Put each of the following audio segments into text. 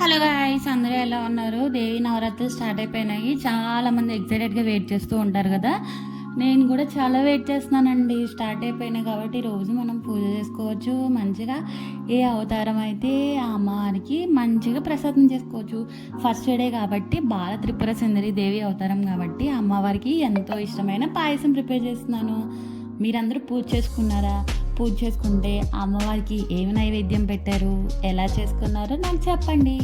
Hello guys అందరూ ఎలా ఉన్నారు? దేవి నవరాత్రులు స్టార్ట్ అయిపోయినాయి. చాలా మంది ఎక్సైటెడ్గా వెయిట్ చేస్తూ ఉంటారు కదా. నేను కూడా చాలా వెయిట్ చేస్తున్నానండి. స్టార్ట్ అయిపోయినాయి కాబట్టి రోజు మనం పూజ చేసుకోవచ్చు. మంచిగా ఏ అవతారం అయితే ఆ అమ్మవారికి మంచిగా ప్రసాదం చేసుకోవచ్చు. ఫస్ట్ డే కాబట్టి బాల త్రిపుర సుందరి దేవి అవతారం కాబట్టి అమ్మవారికి ఎంతో ఇష్టమైన పాయసం ప్రిపేర్ చేస్తున్నాను. మీరందరూ పూజ చేసుకున్నారా? పూజ చేసుకుంటే అమ్మవారికి ఏమి నైవేద్యం పెట్టారు? ఎలా చేసుకున్నారో నాకు చెప్పండి.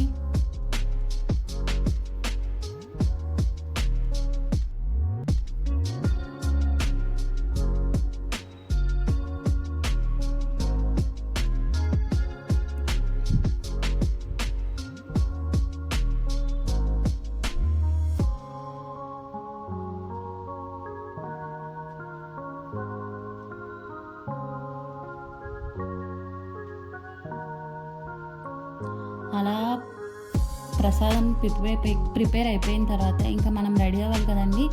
అలా ప్రసాదం ప్రిపేర్ ప్రిపేర్ అయిపోయిన తర్వాత ఇంకా మనం రెడీ అవ్వాలి కదండి.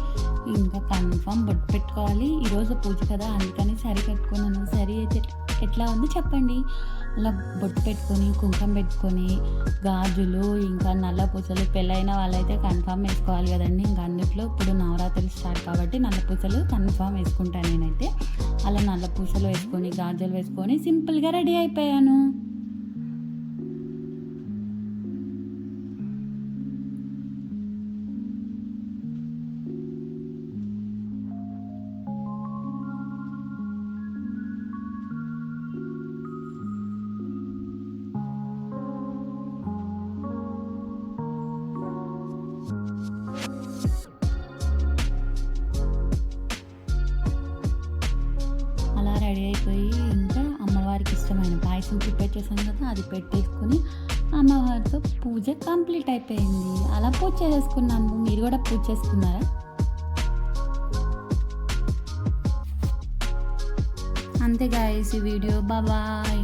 ఇంకా కన్ఫామ్ బొట్టు పెట్టుకోవాలి. ఈరోజు పూజ కదా అందుకని సరి కట్టుకున్నాను. సరి అయితే ఎట్లా ఉంది చెప్పండి. అలా బొట్టు పెట్టుకొని కుంకుమ పెట్టుకొని గాజులు ఇంకా నల్ల పూసలు పెళ్ళైన వాళ్ళైతే కన్ఫామ్ వేసుకోవాలి కదండి. ఇంకా అందుట్లో ఇప్పుడు నవరాత్రులు స్టార్ట్ కాబట్టి నల్ల పూసలు కన్ఫామ్ వేసుకుంటాను నేనైతే. అలా నల్ల పూసలు వేసుకొని గాజులు వేసుకొని సింపుల్గా రెడీ అయిపోయాను. రెడీ అయిపోయి ఇంకా అమ్మవారికి ఇష్టమైన పాయసం ప్రిపేర్ చేశాను కదా అది పెట్టేసుకుని అమ్మవారితో పూజ కంప్లీట్ అయిపోయింది. అలా పూజ చేసుకున్నాము. మీరు కూడా పూజ చేసుకున్నారా? అంతే గాయస్ ఈ వీడియో. బాబాయ్